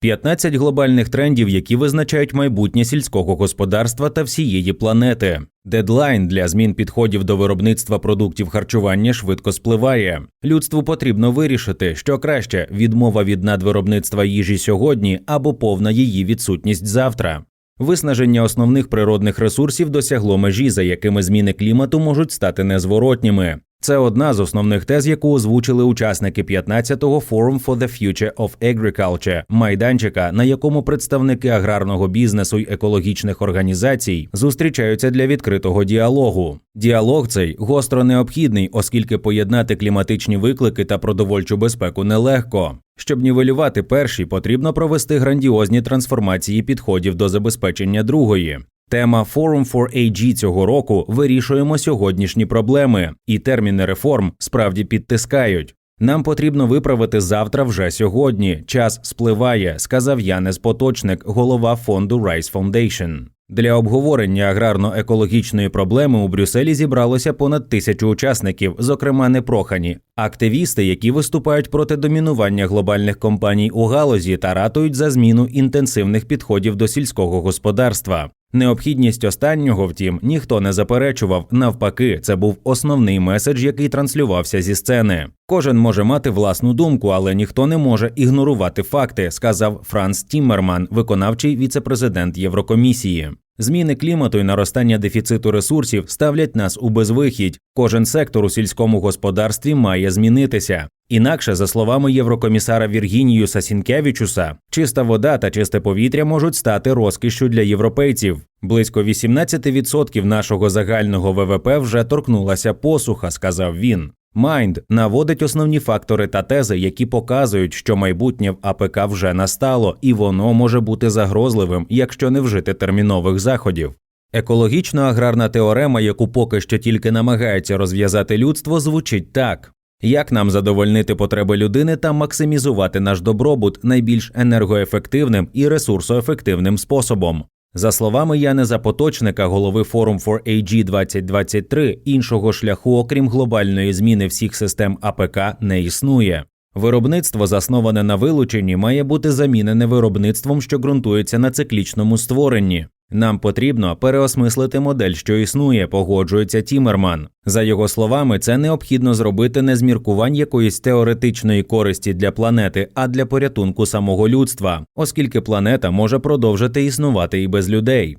15 глобальних трендів, які визначають майбутнє сільського господарства та всієї планети. Дедлайн для змін підходів до виробництва продуктів харчування швидко спливає. Людству потрібно вирішити, що краще відмова від надвиробництва їжі сьогодні або повна її відсутність завтра. Виснаження основних природних ресурсів досягло межі, за якими зміни клімату можуть стати незворотніми. Це одна з основних тез, яку озвучили учасники 15-го Forum for the Future of Agriculture майданчика, на якому представники аграрного бізнесу й екологічних організацій зустрічаються для відкритого діалогу. Діалог цей гостро необхідний, оскільки поєднати кліматичні виклики та продовольчу безпеку нелегко. Щоб нівелювати перші, потрібно провести грандіозні трансформації підходів до забезпечення другої. Тема Forum for AG цього року вирішуємо сьогоднішні проблеми, і терміни реформ справді підтискають. Нам потрібно виправити завтра вже сьогодні. Час спливає, сказав Янес Поточник, голова фонду Rice Foundation. Для обговорення аграрно-екологічної проблеми у Брюсселі зібралося понад тисячу учасників, зокрема непрохані, активісти, які виступають проти домінування глобальних компаній у галузі та ратують за зміну інтенсивних підходів до сільського господарства. Необхідність останнього, втім, ніхто не заперечував. Навпаки, це був основний меседж, який транслювався зі сцени. Кожен може мати власну думку, але ніхто не може ігнорувати факти, сказав Франц Тіммерман, виконавчий віцепрезидент Єврокомісії. Зміни клімату і наростання дефіциту ресурсів ставлять нас у безвихідь. Кожен сектор у сільському господарстві має змінитися. Інакше, за словами єврокомісара Віргініюса Сінкевічуса, чиста вода та чисте повітря можуть стати розкішшю для європейців. Близько 18% нашого загального ВВП вже торкнулася посуха, сказав він. Майнд наводить основні фактори та тези, які показують, що майбутнє в АПК вже настало, і воно може бути загрозливим, якщо не вжити термінових заходів. Екологічно-аграрна теорема, яку поки що тільки намагається розв'язати людство, звучить так. Як нам задовольнити потреби людини та максимізувати наш добробут найбільш енергоефективним і ресурсоефективним способом? За словами Яни Запоточника, голови Forum for AG 2023, іншого шляху, окрім глобальної зміни всіх систем АПК, не існує. Виробництво, засноване на вилученні, має бути замінене виробництвом, що ґрунтується на циклічному створенні. Нам потрібно переосмислити модель, що існує, погоджується Тімерман. За його словами, це необхідно зробити не з міркувань якоїсь теоретичної користі для планети, а для порятунку самого людства, оскільки планета може продовжити існувати і без людей.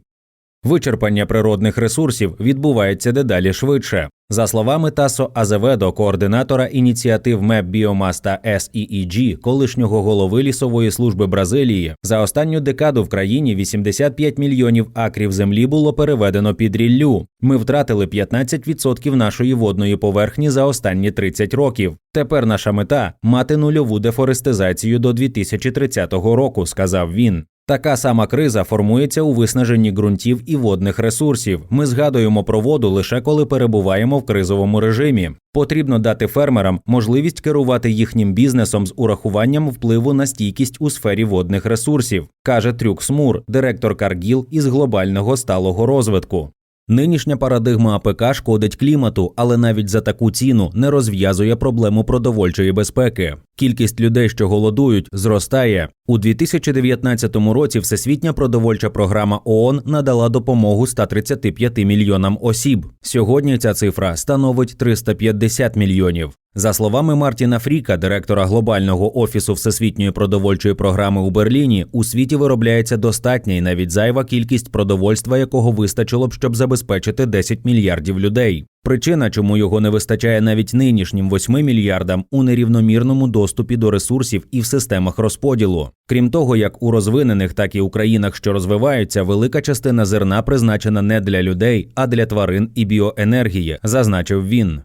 Вичерпання природних ресурсів відбувається дедалі швидше. За словами Тасо Азеведо, координатора ініціатив МЕП Біомас та SEEG, колишнього голови лісової служби Бразилії, за останню декаду в країні 85 мільйонів акрів землі було переведено під ріллю. Ми втратили 15% нашої водної поверхні за останні 30 років. Тепер наша мета мати нульову дефорестизацію до 2030 року, сказав він. Така сама криза формується у виснаженні ґрунтів і водних ресурсів. Ми згадуємо про воду лише коли перебуваємо в кризовому режимі. Потрібно дати фермерам можливість керувати їхнім бізнесом з урахуванням впливу на стійкість у сфері водних ресурсів, каже Трюк Смур, директор Каргіл із глобального сталого розвитку. Нинішня парадигма АПК шкодить клімату, але навіть за таку ціну не розв'язує проблему продовольчої безпеки. Кількість людей, що голодують, зростає у 2019 році. Всесвітня продовольча програма ООН надала допомогу 135 мільйонам осіб. Сьогодні ця цифра становить 350 мільйонів. За словами Мартіна Фріка, директора глобального офісу всесвітньої продовольчої програми у Берліні, у світі виробляється достатня і навіть зайва кількість продовольства, якого вистачило б, щоб забезпечити 10 мільярдів людей. Причина, чому його не вистачає навіть нинішнім 8 мільярдам у нерівномірному доступі до ресурсів і в системах розподілу. Крім того, як у розвинених, так і у країнах, що розвиваються, велика частина зерна призначена не для людей, а для тварин і біоенергії, зазначив він.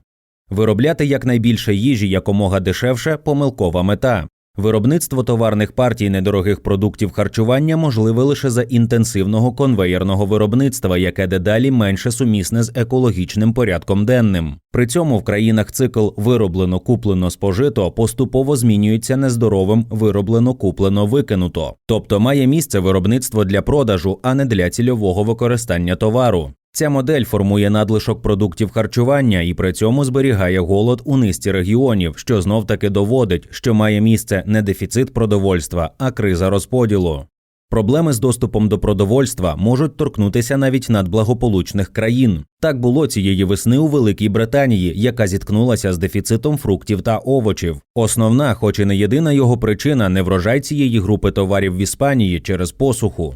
Виробляти якнайбільше їжі якомога дешевше помилкова мета. Виробництво товарних партій недорогих продуктів харчування можливе лише за інтенсивного конвеєрного виробництва, яке дедалі менше сумісне з екологічним порядком денним. При цьому в країнах цикл вироблено куплено спожито поступово змінюється нездоровим вироблено куплено викинуто, тобто має місце виробництво для продажу, а не для цільового використання товару. Ця модель формує надлишок продуктів харчування і при цьому зберігає голод у низці регіонів, що знов таки доводить, що має місце не дефіцит продовольства, а криза розподілу. Проблеми з доступом до продовольства можуть торкнутися навіть надблагополучних країн. Так було цієї весни у Великій Британії, яка зіткнулася з дефіцитом фруктів та овочів. Основна, хоч і не єдина його причина, не врожай цієї групи товарів в Іспанії через посуху.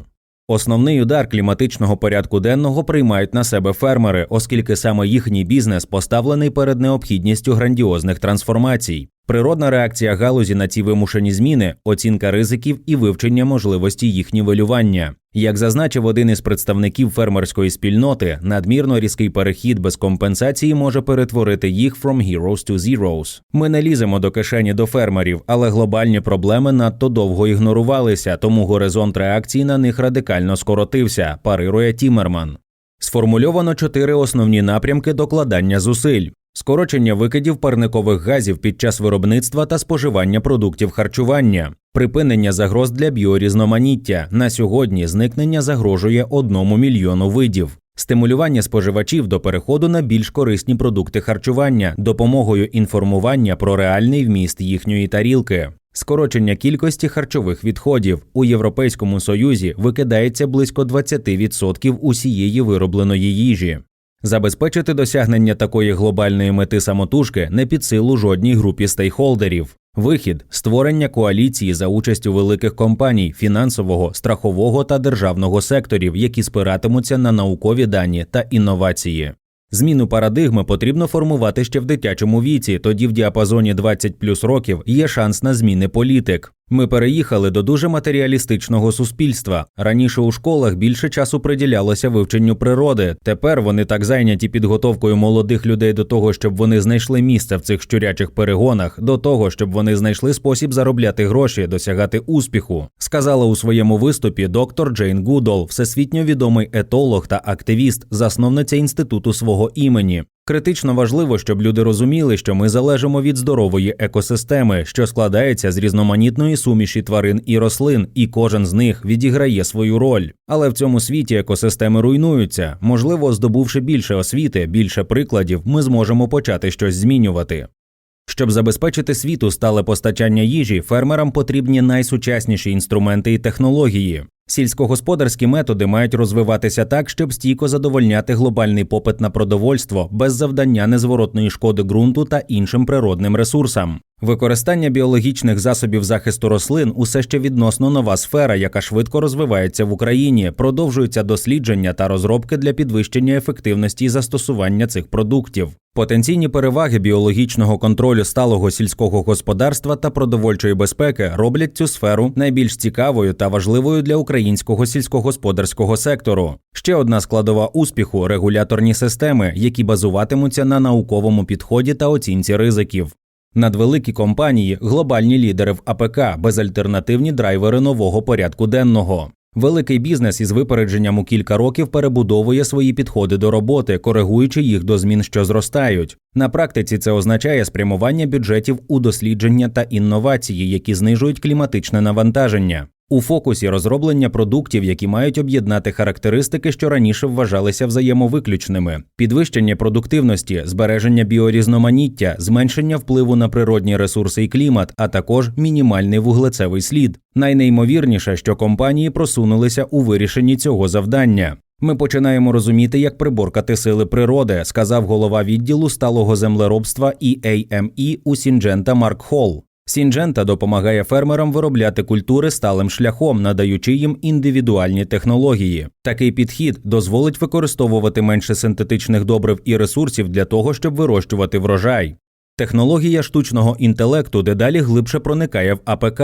Основний удар кліматичного порядку денного приймають на себе фермери, оскільки саме їхній бізнес поставлений перед необхідністю грандіозних трансформацій. Природна реакція галузі на ці вимушені зміни, оцінка ризиків і вивчення можливості їх нівелювання. Як зазначив один із представників фермерської спільноти, надмірно різкий перехід без компенсації може перетворити їх from heroes to zeros. Ми не ліземо до кишені до фермерів, але глобальні проблеми надто довго ігнорувалися, тому горизонт реакції на них радикально скоротився, парирує Тімерман. Сформульовано чотири основні напрямки докладання зусиль. Скорочення викидів парникових газів під час виробництва та споживання продуктів харчування, припинення загроз для біорізноманіття. На сьогодні зникнення загрожує одному мільйону видів. Стимулювання споживачів до переходу на більш корисні продукти харчування допомогою інформування про реальний вміст їхньої тарілки. Скорочення кількості харчових відходів у Європейському Союзі викидається близько 20% усієї виробленої їжі. Забезпечити досягнення такої глобальної мети самотужки не під силу жодній групі стейкхолдерів. Вихід створення коаліції за участю великих компаній фінансового, страхового та державного секторів, які спиратимуться на наукові дані та інновації. Зміну парадигми потрібно формувати ще в дитячому віці, тоді в діапазоні 20 плюс років є шанс на зміни політик. Ми переїхали до дуже матеріалістичного суспільства. Раніше у школах більше часу приділялося вивченню природи. Тепер вони так зайняті підготовкою молодих людей до того, щоб вони знайшли місце в цих щурячих перегонах, до того, щоб вони знайшли спосіб заробляти гроші, досягати успіху, сказала у своєму виступі доктор Джейн Гудол, всесвітньо відомий етолог та активіст, засновниця інституту свого імені. Критично важливо, щоб люди розуміли, що ми залежимо від здорової екосистеми, що складається з різноманітної суміші тварин і рослин, і кожен з них відіграє свою роль. Але в цьому світі екосистеми руйнуються. Можливо, здобувши більше освіти, більше прикладів, ми зможемо почати щось змінювати. Щоб забезпечити світу стале постачання їжі, фермерам потрібні найсучасніші інструменти і технології. Сільськогосподарські методи мають розвиватися так, щоб стійко задовольняти глобальний попит на продовольство без завдання незворотної шкоди ґрунту та іншим природним ресурсам. Використання біологічних засобів захисту рослин усе ще відносно нова сфера, яка швидко розвивається в Україні. Продовжуються дослідження та розробки для підвищення ефективності і застосування цих продуктів. Потенційні переваги біологічного контролю сталого сільського господарства та продовольчої безпеки роблять цю сферу найбільш цікавою та важливою для українського сільськогосподарського сектору. Ще одна складова успіху регуляторні системи, які базуватимуться на науковому підході та оцінці ризиків. Надвеликі компанії, глобальні лідери в АПК, безальтернативні драйвери нового порядку денного. Великий бізнес із випередженням у кілька років перебудовує свої підходи до роботи, коригуючи їх до змін, що зростають. На практиці це означає спрямування бюджетів у дослідження та інновації, які знижують кліматичне навантаження. У фокусі розроблення продуктів, які мають об'єднати характеристики, що раніше вважалися взаємовиключними, підвищення продуктивності, збереження біорізноманіття, зменшення впливу на природні ресурси і клімат, а також мінімальний вуглецевий слід. Найнеймовірніше, що компанії просунулися у вирішенні цього завдання. Ми починаємо розуміти, як приборкати сили природи, сказав голова відділу сталого землеробства EAME у Сінджента Марк Холл. Сінджента допомагає фермерам виробляти культури сталим шляхом, надаючи їм індивідуальні технології. Такий підхід дозволить використовувати менше синтетичних добрив і ресурсів для того, щоб вирощувати врожай. Технологія штучного інтелекту дедалі глибше проникає в АПК.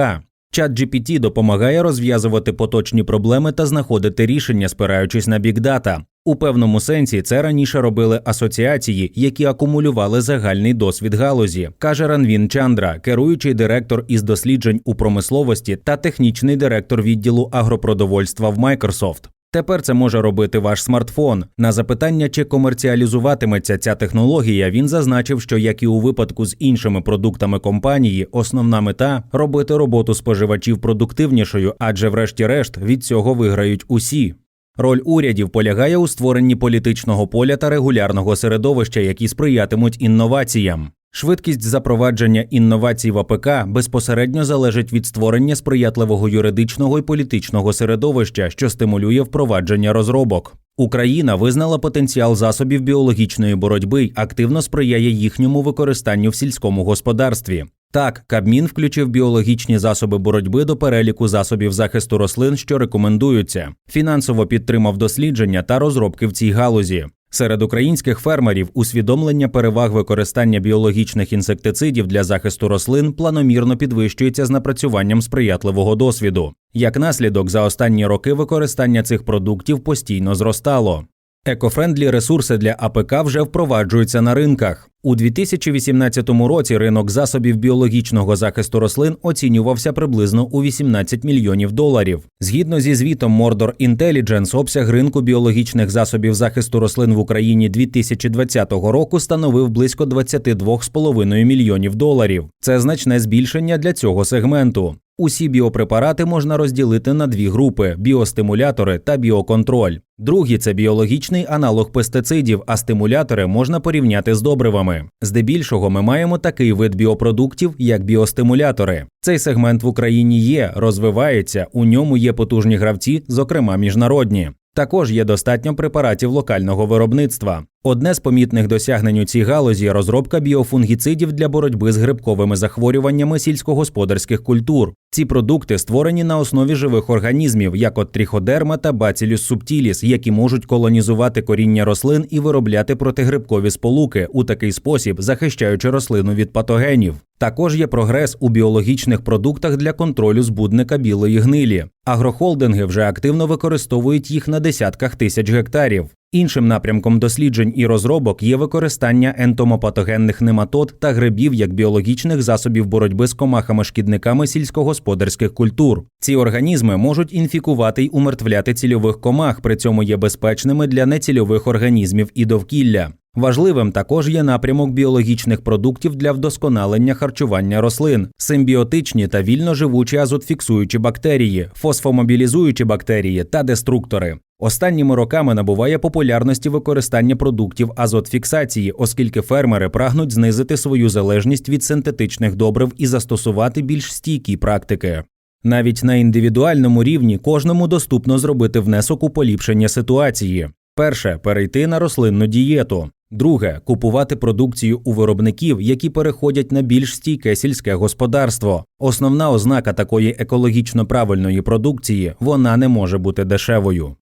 Чат GPT допомагає розв'язувати поточні проблеми та знаходити рішення, спираючись на бікдата. У певному сенсі це раніше робили асоціації, які акумулювали загальний досвід галузі, каже Ранвін Чандра, керуючий директор із досліджень у промисловості та технічний директор відділу агропродовольства в Microsoft. Тепер це може робити ваш смартфон. На запитання, чи комерціалізуватиметься ця технологія, він зазначив, що як і у випадку з іншими продуктами компанії, основна мета робити роботу споживачів продуктивнішою, адже, врешті-решт, від цього виграють усі. Роль урядів полягає у створенні політичного поля та регулярного середовища, які сприятимуть інноваціям. Швидкість запровадження інновацій в АПК безпосередньо залежить від створення сприятливого юридичного і політичного середовища, що стимулює впровадження розробок. Україна визнала потенціал засобів біологічної боротьби й активно сприяє їхньому використанню в сільському господарстві. Так, Кабмін включив біологічні засоби боротьби до переліку засобів захисту рослин, що рекомендуються, фінансово підтримав дослідження та розробки в цій галузі. Серед українських фермерів усвідомлення переваг використання біологічних інсектицидів для захисту рослин планомірно підвищується з напрацюванням сприятливого досвіду. Як наслідок, за останні роки використання цих продуктів постійно зростало. Екофрендлі ресурси для АПК вже впроваджуються на ринках. У 2018 році ринок засобів біологічного захисту рослин оцінювався приблизно у 18 мільйонів доларів. Згідно зі звітом Mordor Intelligence, обсяг ринку біологічних засобів захисту рослин в Україні 2020 року становив близько 22,5 мільйонів доларів. Це значне збільшення для цього сегменту. Усі біопрепарати можна розділити на дві групи: біостимулятори та біоконтроль. Другі це біологічний аналог пестицидів, а стимулятори можна порівняти з добривами. Здебільшого ми маємо такий вид біопродуктів, як біостимулятори. Цей сегмент в Україні є, розвивається, у ньому є потужні гравці, зокрема міжнародні. Також є достатньо препаратів локального виробництва. Одне з помітних досягнень у цій галузі розробка біофунгіцидів для боротьби з грибковими захворюваннями сільськогосподарських культур. Ці продукти створені на основі живих організмів, як от тріходерма та бацілюс субтіліс, які можуть колонізувати коріння рослин і виробляти протигрибкові сполуки, у такий спосіб захищаючи рослину від патогенів. Також є прогрес у біологічних продуктах для контролю збудника білої гнилі. Агрохолдинги вже активно використовують їх на десятках тисяч гектарів. Іншим напрямком досліджень і розробок є використання ентомопатогенних нематод та грибів як біологічних засобів боротьби з комахами-шкідниками сільськогосподарських культур. Ці організми можуть інфікувати й умертвляти цільових комах, при цьому є безпечними для нецільових організмів і довкілля. Важливим також є напрямок біологічних продуктів для вдосконалення харчування рослин, симбіотичні та вільно живучі азотфіксуючі бактерії, фосфомобілізуючі бактерії та деструктори. Останніми роками набуває популярності використання продуктів азотфіксації, оскільки фермери прагнуть знизити свою залежність від синтетичних добрив і застосувати більш стійкі практики. Навіть на індивідуальному рівні кожному доступно зробити внесок у поліпшення ситуації. Перше перейти на рослинну дієту. Друге купувати продукцію у виробників, які переходять на більш стійке сільське господарство. Основна ознака такої екологічно правильної продукції вона не може бути дешевою.